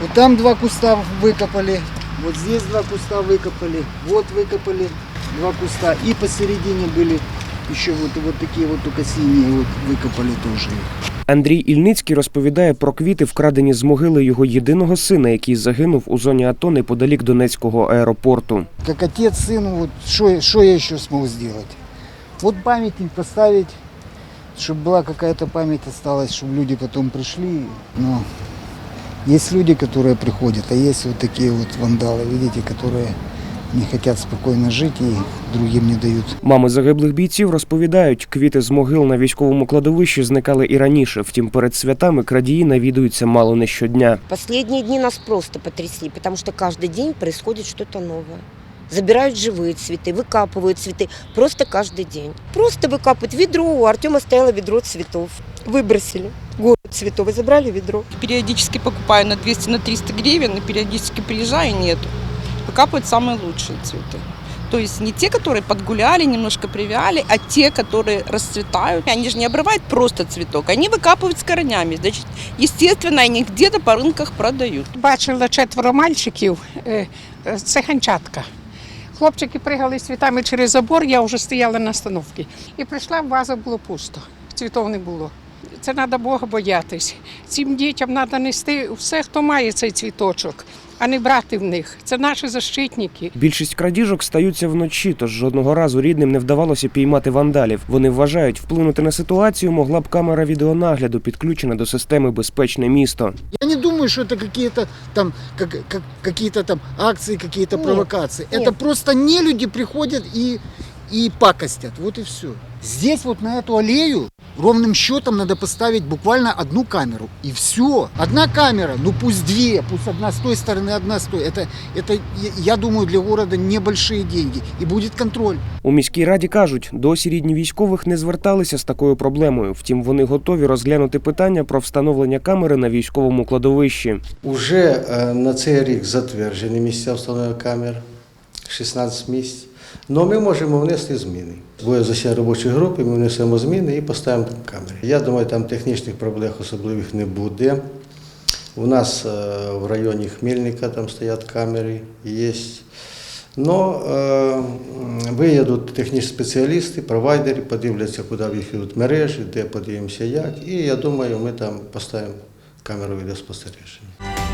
Вот там два куста выкопали, вот здесь два куста выкопали, вот выкопали два куста. И посередине были еще вот, вот такие вот только синие вот выкопали тоже. Андрій Ільницький розповідає про квіти, вкрадені з могили його єдиного сина, який загинув у зоні АТО неподалік Донецького аеропорту. Как отец сыну, вот что, что я еще смог сделать? Вот памятник поставить, чтобы была какая-то память осталась, чтобы люди потом пришли. Но есть люди, которые приходят, а есть вот такие вот вандалы, видите, которые не хотят спокойно жить и другим не дают Мами загиблих бійців розповідають, квіти з могил на військовому кладовищі зникали і раніше. Втім, перед святами крадії навідуються мало не щодня. Последние дни нас просто потрясли, потому что каждый день происходит что-то новое. Забирают живые цветы, выкапывают цветы. Просто каждый день. Просто выкапывают ведро. У Артема стояло ведро цветов. Выбросили. Город цветов. И забрали ведро. Периодически покупаю на 200, на 300 гривен, и периодически приезжаю, нету. Выкапывают самые лучшие цветы. То есть не те, которые подгуляли, немножко привяли, а те, которые расцветают. Они же не обрывают просто цветок, они выкапывают с коренями. Значит, естественно, они где-то по рынках продают. Бачила четверо мальчиків, е, е, це ханчатка. Хлопчики пригали з цвітами через забор, я вже стояла на остановці. І прийшла, ваза було пусто, цвітов не було. Це треба Бога боятись. Цим дітям треба нести все, хто має цей цвіточок, а не брати в них. Це наші защитники. Більшість крадіжок стаються вночі, тож жодного разу рідним не вдавалося піймати вандалів. Вони вважають, вплинути на ситуацію могла б камера відеонагляду, підключена до системи Безпечне місто. Я не думаю, что это какие-то там, как, как- какие-то там акции, какие-то Нет, провокации. нет. Это просто не люди приходят и, и пакостят. Вот и все. Здесь вот на эту аллею ровным счетом надо поставить буквально одну камеру. И все. Одна камера, ну пусть две, пусть одна с той стороны, одна с той. Это, это я- я думаю, для города небольшие деньги. И будет контроль. У міській раді кажуть, досі рідні військових не зверталися з такою проблемою. Втім, вони готові розглянути питання про встановлення камери на військовому кладовищі. Уже е, на цей рік затверджені місця встановлення камер 16 місць. Але ми можемо внести зміни. Буде засідання робочої групи, ми внесемо зміни і поставимо там камери. Я думаю, там технічних проблем особливих не буде. У нас е, в районі Хмельника там стоять камери, є. Но е, виїдуть технічні спеціалісти, провайдери, подивляться, куди їх йдуть мережі, де подивимося як. І я думаю, ми там поставимо камеру відеоспостереження.